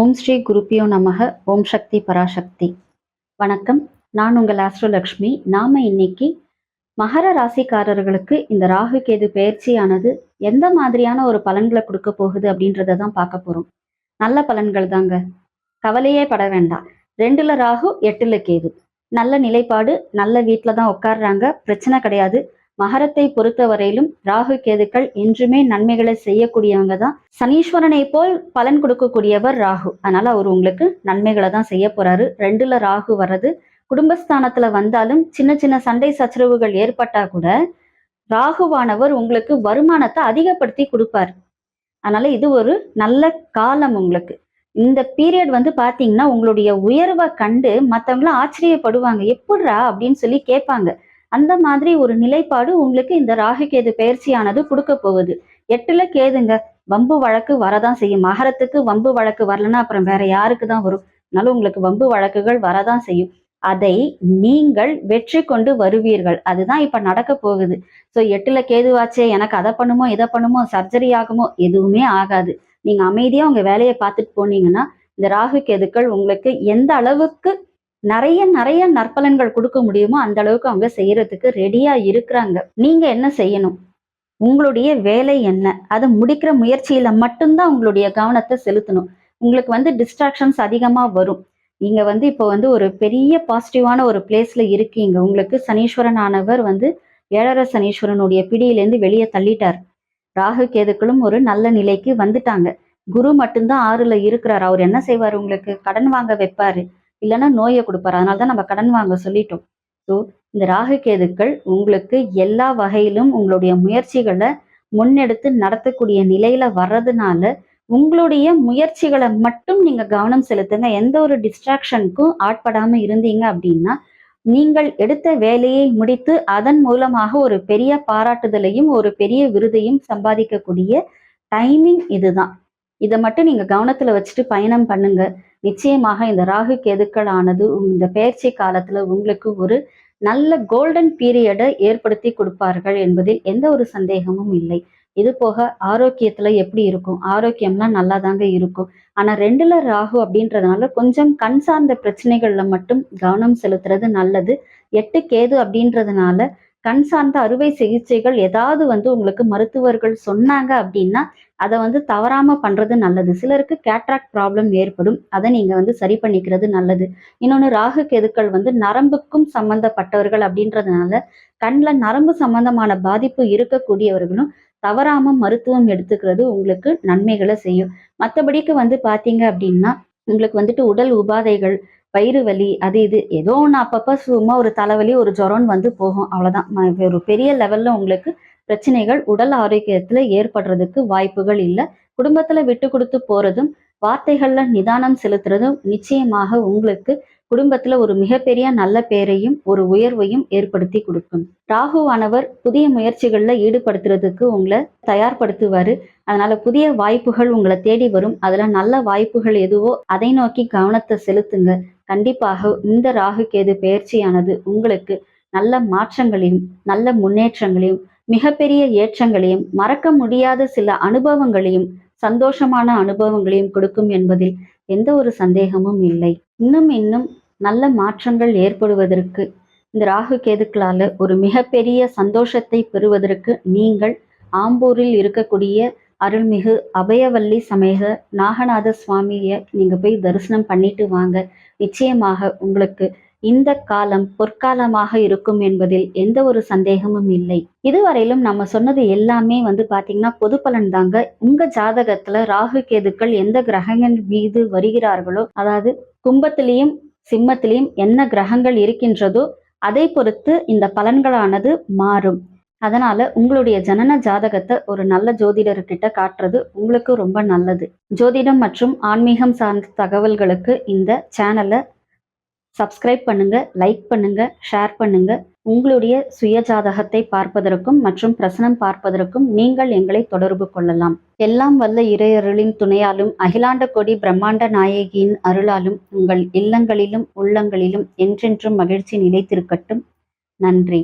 ஓம் ஸ்ரீ குருப்பியோ நமக ஓம் சக்தி பராசக்தி. வணக்கம். நான் உங்கள் ஆஸ்ட்ரோலக்ஷ்மி நாம இன்னைக்கு மகர ராசிக்காரர்களுக்கு இந்த ராகு கேது பயிற்சியானது எந்த மாதிரியான ஒரு பலன்களை கொடுக்க போகுது அப்படின்றத தான் பார்க்க போறோம். நல்ல பலன்கள் தாங்க. கவலையே பட வேண்டாம். ரெண்டுல ராகு எட்டுல கேது. நல்ல நிலைப்பாடு நல்ல வீட்டில் தான் உட்கார்றாங்க. பிரச்சனை கிடையாது. மகரத்தை பொறுத்தவரையிலும் ராகு கேதுக்கள் என்றுமே நன்மைகளை செய்யக்கூடியவங்க தான். சனீஸ்வரனை போல் பலன் கொடுக்கக்கூடியவர் ராகு. அதனால அவர் உங்களுக்கு நன்மைகளை தான் செய்ய போறாரு. ரெண்டுல ராகு வர்றது குடும்பஸ்தானத்துல வந்தாலும் சின்ன சின்ன சண்டை சச்சரவுகள் ஏற்பட்டா கூட ராகுவானவர் உங்களுக்கு வருமானத்தை அதிகப்படுத்தி கொடுப்பார். அதனால இது ஒரு நல்ல காலம் உங்களுக்கு. இந்த பீரியட் வந்து பாத்தீங்கன்னா உங்களுடைய உயர்வை கண்டு மற்றவங்களாம் ஆச்சரியப்படுவாங்க. எப்படிரா அப்படின்னு சொல்லி கேட்பாங்க. அந்த மாதிரி ஒரு நிலைப்பாடு உங்களுக்கு இந்த ராகு கேது பயிற்சியானது கொடுக்க போகுது. எட்டுல கேதுங்க வம்பு வழக்கு வரதான் செய்யும். மகரத்துக்கு வம்பு வழக்கு வரலன்னா அப்புறம் வேற யாருக்கு தான் வரும்? அதனால உங்களுக்கு வம்பு வழக்குகள் வரதான் செய்யும். அதை நீங்கள் வெற்றி கொண்டு வருவீர்கள். அதுதான் இப்ப நடக்க போகுது. ஸோ எட்டுல கேதுவாச்சே எனக்கு அதை பண்ணுமோ இதை பண்ணுமோ சர்ஜரி ஆகுமோ எதுவுமே ஆகாது. நீங்க அமைதியா உங்க வேலையை பார்த்துட்டு போனீங்கன்னா இந்த ராகு கேதுக்கள் உங்களுக்கு எந்த அளவுக்கு நிறைய நிறைய நற்பலன்கள் கொடுக்க முடியுமோ அந்த அளவுக்கு அவங்க செய்யறதுக்கு ரெடியா இருக்கிறாங்க. நீங்க என்ன செய்யணும்? உங்களுடைய வேலை என்ன? அதை முடிக்கிற முயற்சியில மட்டும்தான் உங்களுடைய கவனத்தை செலுத்தணும். உங்களுக்கு வந்து டிஸ்ட்ராக்ஷன்ஸ் அதிகமா வரும். நீங்க வந்து இப்போ வந்து ஒரு பெரிய பாசிட்டிவான ஒரு பிளேஸ்ல இருக்கீங்க. உங்களுக்கு சனீஸ்வரன் ஆனவர் வந்து ஏழரை சனீஸ்வரனுடைய பிடியிலேருந்து வெளியே தள்ளிட்டார். ராகு கேதுக்களும் ஒரு நல்ல நிலைக்கு வந்துட்டாங்க. குரு மட்டும்தான் ஆறுல இருக்கிறார். அவர் என்ன செய்வார் உங்களுக்கு? கடன் வாங்க வைப்பாரு. இல்லைன்னா நோயை கொடுப்பாரு. அதனால தான் நம்ம கடன் வாங்க சொல்லிட்டோம். ஸோ இந்த ராகு கேதுக்கள் உங்களுக்கு எல்லா வகையிலும் உங்களுடைய முயற்சிகளை முன்னெடுத்து நடத்தக்கூடிய நிலையில வர்றதுனால உங்களுடைய முயற்சிகளை மட்டும் நீங்க கவனம் செலுத்துங்க. எந்த ஒரு டிஸ்ட்ராக்ஷனுக்கும் ஆட்படாம இருந்தீங்க அப்படின்னா நீங்கள் எடுத்த வேலையை முடித்து அதன் மூலமாக ஒரு பெரிய பாராட்டுதலையும் ஒரு பெரிய விருதையும் சம்பாதிக்கக்கூடிய டைமிங் இதுதான். இதை மட்டும் நீங்க கவனத்துல வச்சுட்டு பயணம் பண்ணுங்க. நிச்சயமாக இந்த ராகு கேதுக்கள் ஆனது இந்த பயிற்சி காலத்துல உங்களுக்கு ஒரு நல்ல கோல்டன் பீரியடை ஏற்படுத்தி கொடுப்பார்கள் என்பதில் எந்த ஒரு சந்தேகமும் இல்லை. இது போக ஆரோக்கியத்துல எப்படி இருக்கும்? ஆரோக்கியம்லாம் நல்லா தாங்க இருக்கும். ஆனா ரெண்டுல ராகு அப்படின்றதுனால கொஞ்சம் கண் சார்ந்த பிரச்சனைகள்ல மட்டும் கவனம் செலுத்துறது நல்லது. எட்டு கேது அப்படின்றதுனால கண் சார்ந்த அறுவை சிகிச்சைகள் ஏதாவது வந்து உங்களுக்கு மருத்துவர்கள் சொன்னாங்க அப்படின்னா அதை வந்து தவறாம பண்றது நல்லது. சிலருக்கு கேட்ராக்ட் ப்ராப்ளம் ஏற்படும். அதை நீங்க வந்து சரி பண்ணிக்கிறது நல்லது. இன்னொன்று ராகு கேதுக்கள் வந்து நரம்புக்கும் சம்பந்தப்பட்டவர்கள் அப்படின்றதுனால கண்ணில் நரம்பு சம்பந்தமான பாதிப்பு இருக்கக்கூடியவர்களும் தவறாம மருத்துவம் எடுத்துக்கிறது உங்களுக்கு நன்மைகளை செய்யும். மற்றபடிக்கு வந்து பார்த்தீங்க அப்படின்னா உங்களுக்கு வந்துட்டு உடல் உபாதைகள் வயிறு வலி அது இது. ஏதோ ஒன்று அப்பப்போ சும்மா ஒரு தலைவலி ஒரு ஜுரம்னு வந்து போகும். அவ்வளோதான் ஒரு பெரிய லெவலில் உங்களுக்கு பிரச்சனைகள் உடல் ஆரோக்கியத்தில் ஏற்படுறதுக்கு வாய்ப்புகள் இல்லை. குடும்பத்தில் விட்டு கொடுத்து போகிறதும் வார்த்தைகளில் நிதானம் செலுத்துறதும் நிச்சயமாக உங்களுக்கு குடும்பத்துல ஒரு மிகப்பெரிய நல்ல பேரையும் ஒரு உயர்வையும் ஏற்படுத்தி கொடுக்கும். ராகுவானவர் புதிய முயற்சிகள்ல ஈடுபடுத்துறதுக்கு உங்களை தயார்படுத்துவாரு. அதனால புதிய வாய்ப்புகள் உங்களை தேடி வரும். அதுல நல்ல வாய்ப்புகள் எதுவோ அதை நோக்கி கவனத்தை செலுத்துங்க. கண்டிப்பாக இந்த ராகு கேது பயிற்சியானது உங்களுக்கு நல்ல மாற்றங்களையும் நல்ல முன்னேற்றங்களையும் மிகப்பெரிய ஏற்றங்களையும் மறக்க முடியாத சில அனுபவங்களையும் சந்தோஷமான அனுபவங்களையும் கொடுக்கும் என்பதில் எந்த ஒரு சந்தேகமும் இல்லை. இன்னும் இன்னும் நல்ல மாற்றங்கள் ஏற்படுவதற்கு இந்த ராகு கேதுக்களால ஒரு மிகப்பெரிய சந்தோஷத்தை பெறுவதற்கு நீங்கள் ஆம்பூரில் இருக்கக்கூடிய அருள்மிகு அபயவல்லி சமேக நாகநாத சுவாமியை நீங்க போய் தரிசனம் பண்ணிட்டு வாங்க. நிச்சயமாக உங்களுக்கு இந்த காலம் பொற்காலமாக இருக்கும் என்பதில் எந்த ஒரு சந்தேகமும் இல்லை. இதுவரையிலும் நம்ம சொன்னது எல்லாமே வந்து பாத்தீங்கன்னா பொது பலன் தாங்க. உங்க ஜாதகத்துல ராகு கேதுக்கள் எந்த கிரகங்கள் மீது வருகிறார்களோ அதாவது கும்பத்திலையும் சிம்மத்திலையும் என்ன கிரகங்கள் இருக்கின்றதோ அதை பொறுத்து இந்த பலன்களானது மாறும். அதனால உங்களுடைய ஜனன ஜாதகத்தை ஒரு நல்ல ஜோதிடர்கிட்ட காட்டுறது உங்களுக்கு ரொம்ப நல்லது. ஜோதிடம் மற்றும் ஆன்மீகம் சார்ந்த தகவல்களுக்கு இந்த சேனலை சப்ஸ்கிரைப் பண்ணுங்க லைக் பண்ணுங்க ஷேர் பண்ணுங்க. உங்களுடைய சுய ஜாதகத்தை பார்ப்பதற்கும் மற்றும் பிரசனம் பார்ப்பதற்கும் நீங்கள் எங்களை தொடர்பு கொள்ளலாம். எல்லாம் வல்ல இறையருளின் துணையாலும் அகிலாண்ட கொடி பிரம்மாண்ட நாயகியின் அருளாலும் உங்கள் இல்லங்களிலும் உள்ளங்களிலும் என்றென்றும் மகிழ்ச்சி நிலைத்திருக்கட்டும். நன்றி.